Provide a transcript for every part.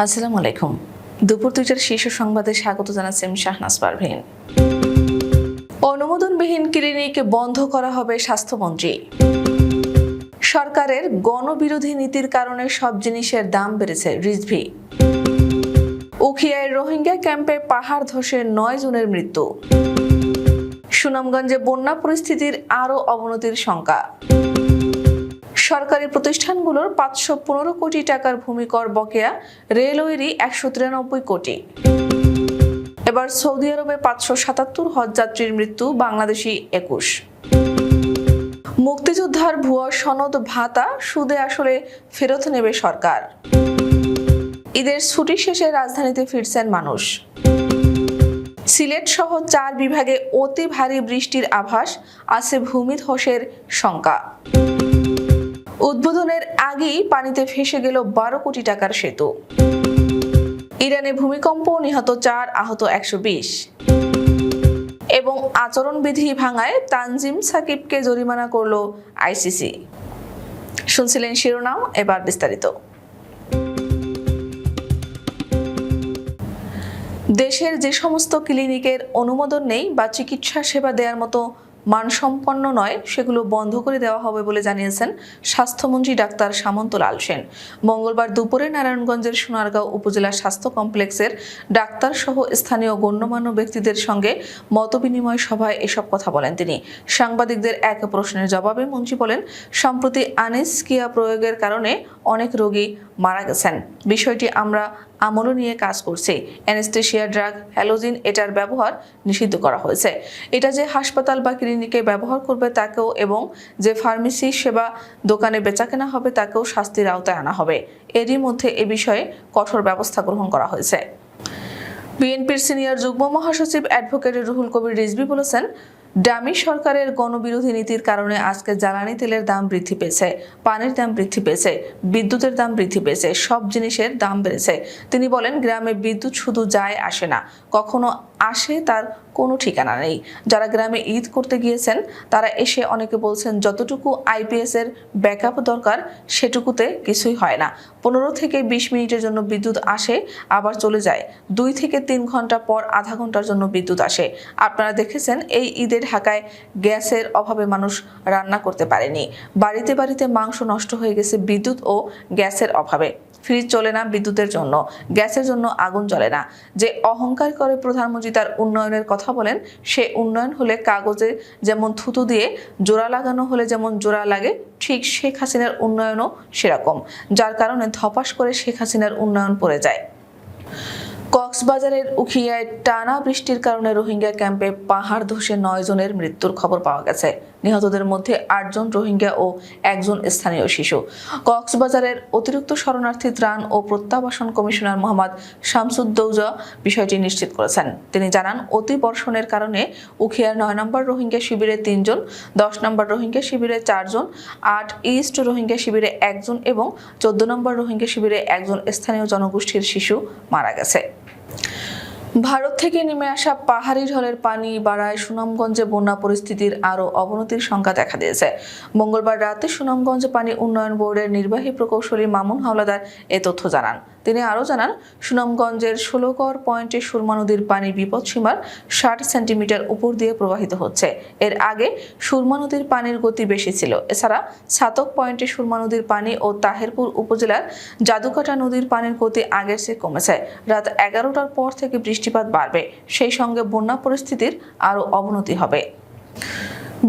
আসসালামু আলাইকুম। দুপুর দুইটার শীর্ষ সংবাদে স্বাগত জানাচ্ছি শাহনাজ পারভিন। অনুমোদনবিহীন ক্লিনিক বন্ধ করা হবে স্বাস্থ্যমন্ত্রী। সরকারের গণবিরোধী নীতির কারণে সব জিনিসের দাম বেড়েছে রিজভি। উখিয়ায় রোহিঙ্গা ক্যাম্পে পাহাড় ধসে নয় জনের মৃত্যু। সুনামগঞ্জে বন্যা পরিস্থিতির আরও অবনতির শঙ্কা। সরকারি প্রতিষ্ঠানগুলোর পাঁচশো পনেরো কোটি টাকার ভূমিকর বকেয়া, রেলওয়েরই একশো তিরানব্বই কোটি। এবার সৌদি আরবে পাঁচশো সাতাত্তর হজযাত্রীর মৃত্যু, বাংলাদেশি একুশ। মুক্তিযোদ্ধার ভুয়া সনদ ভাতা, সুদে আসলে ফেরত নেবে সরকার। ঈদের ছুটি শেষে রাজধানীতে ফিরছেন মানুষ। সিলেট সহ চার বিভাগে অতি ভারী বৃষ্টির আভাস আছে ভূমিধসের শঙ্কা। উদ্বোধনের আগেই পানিতে ভেসে গেল বারো কোটি টাকার সেতু। ইরানে ভূমিকম্প নিহত চার, আহত একশো বিশ। এবং আচরণবিধি ভাঙায় তানজিম সাকিবকে জরিমানা করল আইসিসি। শুনছিলেন শিরোনাম, এবার বিস্তারিত। দেশের যে সমস্ত ক্লিনিকের অনুমোদন নেই বা চিকিৎসা সেবা দেওয়ার মতো মানসম্পন্ন নয়, সেগুলো বন্ধ করে দেওয়া হবে বলে জানিয়েছেন স্বাস্থ্যমন্ত্রী ডাক্তার সামন্ত লাল সেন। মঙ্গলবার দুপুরে নারায়ণগঞ্জের সোনারগাঁও উপজেলা স্বাস্থ্য কমপ্লেক্সের ডাক্তার সহ স্থানীয় গণ্যমান্য ব্যক্তিদের সঙ্গে মতবিনিময় সভায় এসব কথা বলেন তিনি। সাংবাদিকদের এক প্রশ্নের জবাবে মন্ত্রী বলেন, সম্প্রতি আনেসকিয়া প্রয়োগের কারণে অনেক রোগী মারা গেছেন। বিষয়টি আমরা আমলও নিয়ে কাজ করছি। অ্যানেস্থেশিয়া ড্রাগ, হ্যালোজিন এটার ব্যবহার নিষিদ্ধ করা হয়েছে। এটা যে হাসপাতাল বা ক্লিনিকে ব্যবহার করবে তাকেও এবং যে ফার্মেসি সেবা দোকানে বেচাকেনা হবে তাকেও শাস্তির আওতায় আনা হবে। এরই মধ্যে এ বিষয়ে কঠোর ব্যবস্থা গ্রহণ করা হয়েছে। বিএনপির সিনিয়র যুগ্ম মহাসচিব অ্যাডভোকেট রুহুল কবির রিজভি বলেছেন, ডামি সরকারের গণবিরোধী নীতির কারণে আজকে জ্বালানি তেলের দাম বৃদ্ধি পেয়েছে, পানির দাম বৃদ্ধি পেয়েছে, বিদ্যুতের দাম বৃদ্ধি পেয়েছে, সব জিনিসের দাম বেড়েছে। তিনি বলেন, গ্রামে বিদ্যুৎ শুধু যায় আসে না, কখনো আসে, তার কোনো ঠিকানা নেই। যারা গ্রামে ঈদ করতে গিয়েছেন, তারা এসে অনেকে বলছেন, যতটুকু আইপিএস এর ব্যাকআপ দরকার, সেটুকুতে কিছুই হয় না। পনেরো থেকে বিশ মিনিটের জন্য বিদ্যুৎ আসে, আবার চলে যায়। দুই থেকে তিন ঘণ্টা পর আধা ঘণ্টার জন্য বিদ্যুৎ আসে। আপনারা দেখেছেন, এই ঈদে ঢাকায় গ্যাসের অভাবে মানুষ রান্না করতে পারেনি। বাড়িতে বাড়িতে মাংস নষ্ট হয়ে গেছে বিদ্যুৎ ও গ্যাসের অভাবে। ফ্রিজ চলে না বিদ্যুতের জন্য। গ্যাসের জন্য আগুন জ্বলে না। যে অহংকার করে প্রধানমন্ত্রী তার উন্নয়নের কথা বলেন, সে উন্নয়ন হলে কাগজে যেমন থুতু দিয়ে জোড়া লাগানো হলে যেমন জোড়া লাগে, ঠিক শেখ হাসিনার উন্নয়নও সেরকম, যার কারণে ধপাস করে শেখ হাসিনার উন্নয়ন পড়ে যায়। কক্সবাজারের উখিয়ায় টানা বৃষ্টির কারণে রোহিঙ্গা ক্যাম্পে পাহাড় ধসে নয় জনের মৃত্যুর খবর পাওয়া গেছে। নিহতদের মধ্যে আটজন রোহিঙ্গা ও একজন স্থানীয় শিশু। কক্সবাজারের অতিরিক্ত শরণার্থী ত্রাণ ও প্রত্যাবাসন কমিশনার মোহাম্মদ শামসুদ্দৌজা বিষয়টি নিশ্চিত করেছেন। তিনি জানান, অতি বর্ষণের কারণে উখিয়ার নয় নম্বর রোহিঙ্গা শিবিরে তিনজন, দশ নম্বর রোহিঙ্গা শিবিরে চারজন, আট ইস্ট রোহিঙ্গা শিবিরে একজন এবং চোদ্দ নম্বর রোহিঙ্গা শিবিরে একজন স্থানীয় জনগোষ্ঠীর শিশু মারা গেছে। ভারত থেকে নেমে আসা পাহাড়ি ঢলের পানি বাড়ায় সুনামগঞ্জে বন্যা পরিস্থিতির আরও অবনতির সংখ্যা দেখা দিয়েছে। মঙ্গলবার রাতে সুনামগঞ্জ পানি উন্নয়ন বোর্ডের নির্বাহী প্রকৌশলী মামুন হাওলাদার এ তথ্য জানান। তিনি আরও জানান, সুনামগঞ্জের ষোলগড় পয়েন্টে সুরমা নদীর পানি বিপদসীমার ষাট সেন্টিমিটার উপর দিয়ে প্রবাহিত হচ্ছে। এর আগে সুরমা নদীর পানির গতি বেশি ছিল। এছাড়া ছাতক পয়েন্টে সুরমা নদীর পানি ও তাহেরপুর উপজেলার জাদুকাটা নদীর পানির গতি আগের চেয়ে কমেছে। রাত এগারোটার পর থেকে বৃষ্টিপাত বাড়বে। সেই সঙ্গে বন্যা পরিস্থিতির আরও অবনতি হবে।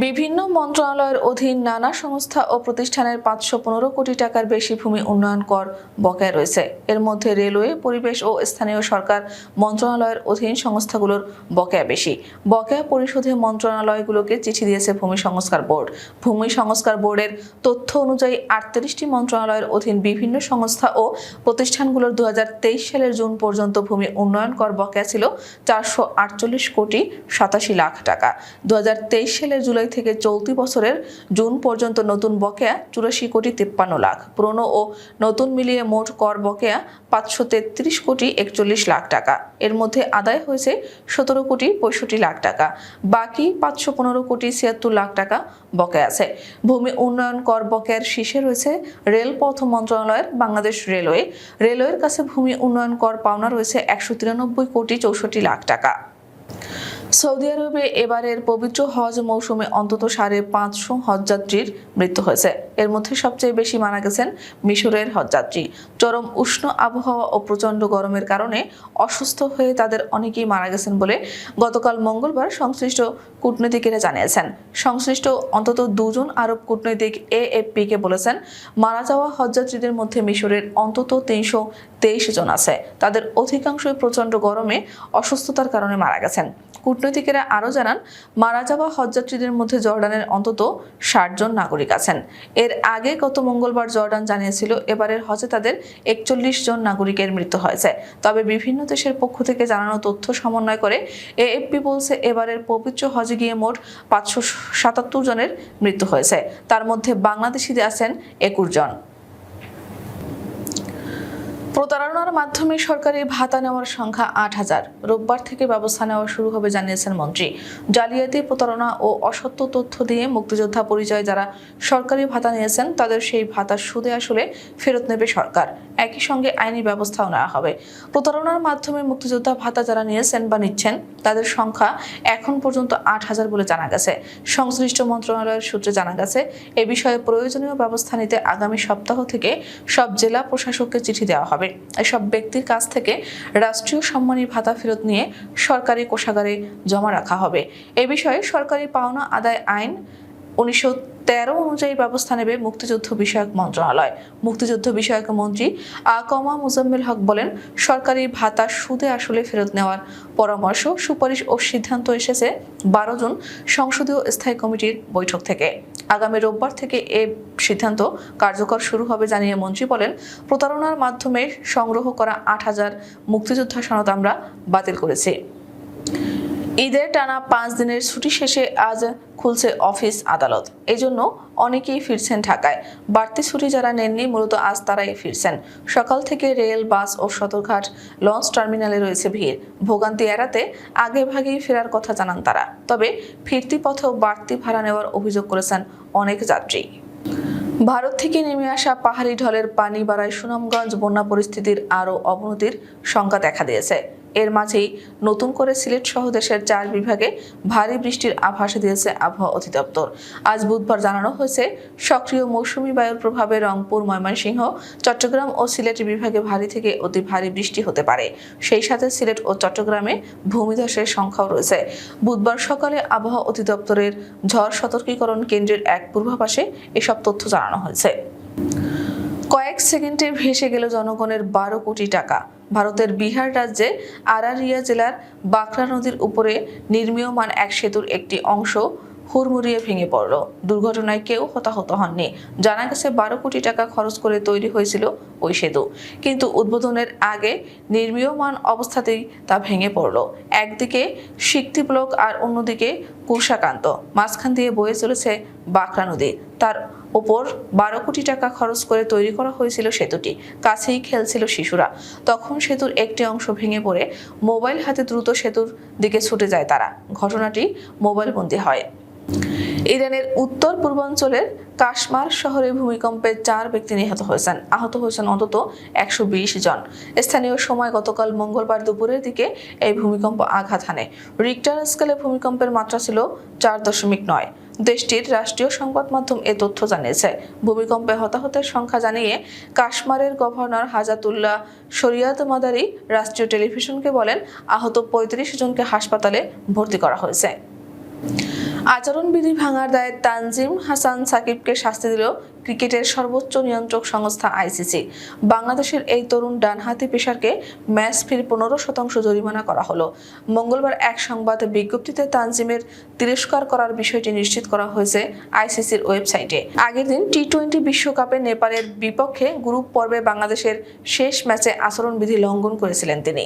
বিভিন্ন মন্ত্রণালয়ের অধীন নানা সংস্থা ও প্রতিষ্ঠানের পাঁচশো পনেরো কোটি টাকার বেশি ভূমি উন্নয়ন কর বকেয়া রয়েছে। এর মধ্যে রেলওয়ে, পরিবেশ ও স্থানীয় সরকার মন্ত্রণালয়ের অধীন সংস্থাগুলোর বকেয়া বেশি। বকেয়া পরিশোধে মন্ত্রণালয়গুলোকে চিঠি দিয়েছে ভূমি সংস্কার বোর্ড। ভূমি সংস্কার বোর্ডের তথ্য অনুযায়ী আটত্রিশটি মন্ত্রণালয়ের অধীন বিভিন্ন সংস্থা ও প্রতিষ্ঠানগুলোর দু হাজার তেইশ সালের জুন পর্যন্ত ভূমি উন্নয়ন কর বকেয়া ছিল চারশো আটচল্লিশ কোটি সাতাশি লাখ টাকা। দু সালের জুলাই জুলাই থেকে চলতি বছরের জুন পর্যন্ত নতুন বকেয়া চুরাশি কোটি তিপ্পান্ন লাখ। পুরনো ও নতুন মিলিয়ে মোট কর বকেয়া পাঁচশো তেত্রিশ কোটি একচল্লিশ লাখ টাকা। এর মধ্যে আদায় হয়েছে সতেরো কোটি পঁয়ষট্টি লাখ টাকা। বাকি পাঁচশো পনেরো কোটি ছিয়াত্তর লাখ টাকা বকেয়া আছে। ভূমি উন্নয়ন কর বকেয়ার শীর্ষে রয়েছে রেলপথ মন্ত্রণালয়ের বাংলাদেশ রেলওয়ে। রেলওয়ের কাছে ভূমি উন্নয়ন কর পাওনা রয়েছে একশো তিরানব্বই কোটি চৌষট্টি লাখ টাকা। সৌদি আরবে এবারের পবিত্র হজ মৌসুমে অন্তত সাড়ে পাঁচশো হজযাত্রীর মৃত্যু হয়েছে। এর মধ্যে সবচেয়ে বেশি মারা গেছেন মিশরের হজযাত্রী। চরম উষ্ণ আবহাওয়া ও প্রচণ্ড গরমের কারণে অসুস্থ হয়ে তাদের অনেকেই মারা গেছেন বলে গতকাল মঙ্গলবার সংশ্লিষ্ট কূটনীতিকেরা জানিয়েছেন। সংশ্লিষ্ট অন্তত দুজন আরব কূটনৈতিক এএফপিকে বলেছেন, মারা যাওয়া হজযাত্রীদের মধ্যে মিশরের অন্তত তিনশো তেইশ জন আছে। তাদের অধিকাংশই প্রচণ্ড গরমে অসুস্থতার কারণে মারা গেছেন। কূটনীতিকেরা আরও জানান, মারা যাওয়া হজযাত্রীদের মধ্যে জর্ডানের অন্তত ষাট জন নাগরিক আছেন। এর আগে গত মঙ্গলবার জর্ডান জানিয়েছিল, এবারের হজে তাদের একচল্লিশ জন নাগরিকের মৃত্যু হয়েছে। তবে বিভিন্ন দেশের পক্ষ থেকে জানানো তথ্য সমন্বয় করে এএফপি বলছে, এবারের পবিত্র হজে গিয়ে মোট পাঁচশো সাতাত্তর জনের মৃত্যু হয়েছে। তার মধ্যে বাংলাদেশিদের আছেন একুশ জন। প্রতারণার মাধ্যমে সরকারি ভাতা নেওয়ার সংখ্যা আট হাজার। রোববার থেকে ব্যবস্থা নেওয়া শুরু হবে জানিয়েছেন মন্ত্রী। জালিয়াতি, প্রতারণা ও অসত্য তথ্য দিয়ে মুক্তিযোদ্ধা পরিচয় যারা সরকারি ভাতা নিয়েছেন, তাদের সেই ভাতা সুদে আসলে ফেরত নেবে সরকার। একই সঙ্গে আইনি ব্যবস্থাও নেওয়া হবে। প্রতারণার মাধ্যমে মুক্তিযোদ্ধা ভাতা যারা নিয়েছেন বা নিচ্ছেন, তাদের সংখ্যা এখন পর্যন্ত আট হাজার বলে জানা গেছে। সংশ্লিষ্ট মন্ত্রণালয়ের সূত্রে জানা গেছে, এ বিষয়ে প্রয়োজনীয় ব্যবস্থা নিতে আগামী সপ্তাহ থেকে সব জেলা প্রশাসককে চিঠি দেওয়া হবে। এসব ব্যক্তির কাছ থেকে রাষ্ট্রীয় সম্মানের ভাতা ফেরত নিয়ে সরকারি কোষাগারে জমা রাখা হবে। এ বিষয়ে সরকারি পাওনা আদায় আইন উনিশশো তেরো অনুযায়ী ব্যবস্থা নেবে মুক্তিযুদ্ধ বিষয়ক মন্ত্রণালয়। মুক্তিযুদ্ধ বিষয়ক মন্ত্রী আকমা মুজাম্মেল হক বলেন, সরকারি ভাতা সুদে আসলে ফেরত নেওয়ার পরামর্শ সুপারিশ ও সিদ্ধান্ত এসেছে বারো জন সংসদীয় স্থায়ী কমিটির বৈঠক থেকে। আগামী রোববার থেকে এ সিদ্ধান্ত কার্যকর শুরু হবে জানিয়ে মন্ত্রী বলেন, প্রতারণার মাধ্যমে সংগ্রহ করা আট হাজার মুক্তিযোদ্ধা সনদ আমরা বাতিল করেছি। ঈদের টানা পাঁচ দিনের ছুটি শেষে আজ খুলছে অফিস আদালত। এই জন্য অনেকেই ফিরছেন ঢাকায়। বাড়তি ছুটি যারা নেননি, মূলত আজ তারাই ফিরছেন। সকাল থেকে রেল, বাস ও সদরঘাট লঞ্চ টার্মিনালে রয়েছে ভিড়। ভোগান্তি এড়াতে আগে ভাগেই ফেরার কথা জানান তারা। তবে ফিরতি পথেও বাড়তি ভাড়া নেওয়ার অভিযোগ করেছেন অনেক যাত্রী। ভারত থেকে নেমে আসা পাহাড়ি ঢলের পানি বাড়ায় সুনামগঞ্জ বন্যা পরিস্থিতির আরও অবনতির শঙ্কা দেখা দিয়েছে। এর মাঝেই নতুন করে সিলেট সহ দেশের চার বিভাগে ভারী বৃষ্টির আভাস দিয়েছে আবহাওয়া অধিদপ্তর। আজ বুধবার জানানো হয়েছে, সক্রিয় মৌসুমী বায়ুর প্রভাবে রংপুর, ময়মনসিংহ, চট্টগ্রাম ও সিলেট বিভাগে ভারী থেকে অতি ভারী বৃষ্টি হতে পারে। সেই সাথে সিলেট ও চট্টগ্রামে ভূমিধসের সংখ্যাও রয়েছে। বুধবার সকালে আবহাওয়া অধিদপ্তরের ঝড় সতর্কীকরণ কেন্দ্রের এক পূর্বাভাসে এসব তথ্য জানানো হয়েছে। কয়েক সেকেন্ডে ভেসে গেল জনগণের বারো কোটি টাকা। ভারতের বিহার রাজ্যে আরারিয়া জেলার বাঁকড়া নদীর উপরে নির্মীয়মান এক সেতুর একটি অংশ হুড়মুড়িয়ে ভেঙে পড়ল। দুর্ঘটনায় কেউ হতাহত হননি। জানা গেছে, বারো কোটি টাকা খরচ করে তৈরি হয়েছিল ওই সেতু। কিন্তু উদ্বোধনের আগে নির্মীয়মান অবস্থাতেই তা ভেঙে পড়ল। একদিকে সিক্তি ব্লক আর অন্যদিকে কুশাকান্ত মাঝখান দিয়ে বয়ে চলেছে বাঁকড়া নদী। তার ওপর বারো কোটি টাকা খরচ করে তৈরি করা হয়েছিল সেতুটি। কাছেই খেলছিল শিশুরা। তখন সেতুর একটি অংশ ভেঙে পড়ে, মোবাইল হাতে দ্রুত সেতুর দিকে ছুটে যায় তারা। ঘটনাটি মোবাইল বন্দী হয়। ইরানের উত্তর পূর্বাঞ্চলের কাশমার শহরে ভূমিকম্পে চার ব্যক্তি নিহত হয়েছেন। আহত হয়েছেন অন্তত একশো বিশ জন। স্থানীয় সময় গতকাল মঙ্গলবার দুপুরের দিকে এই ভূমিকম্প আঘাত হানে। রিক্টার স্কেলে ভূমিকম্পের মাত্রা ছিল চার দশমিক নয়। দেশটির রাষ্ট্রীয় সংবাদ মাধ্যম এ তথ্য জানিয়েছে। ভূমিকম্পে হতাহতের সংখ্যা জানিয়ে কাশমারের গভর্নর হাজাতুল্লাহ শরিয়াত মাদারি রাষ্ট্রীয় টেলিভিশনকে বলেন, আহত পঁয়ত্রিশ জনকে হাসপাতালে ভর্তি করা হয়েছে। আচরণবিধি ভাঙার দায়ে তানজিম হাসান সাকিবকে শাস্তি দিল ক্রিকেটের সর্বোচ্চ নিয়ন্ত্রক সংস্থা আইসিসি। বাংলাদেশের এই তরুণ ডানহাতি পেশারকে ম্যাচ ফির পনেরো শতাংশ জরিমানা করা হলো। মঙ্গলবার এক সংবাদ বিজ্ঞপ্তিতে তানজিমের তিরস্কার করার বিষয়টি নিশ্চিত করা হয়েছে আইসিসির ওয়েবসাইটে। আগের দিন টি টোয়েন্টি বিশ্বকাপে নেপালের বিপক্ষে গ্রুপ পর্বে বাংলাদেশের শেষ ম্যাচে আচরণবিধি লঙ্ঘন করেছিলেন তিনি।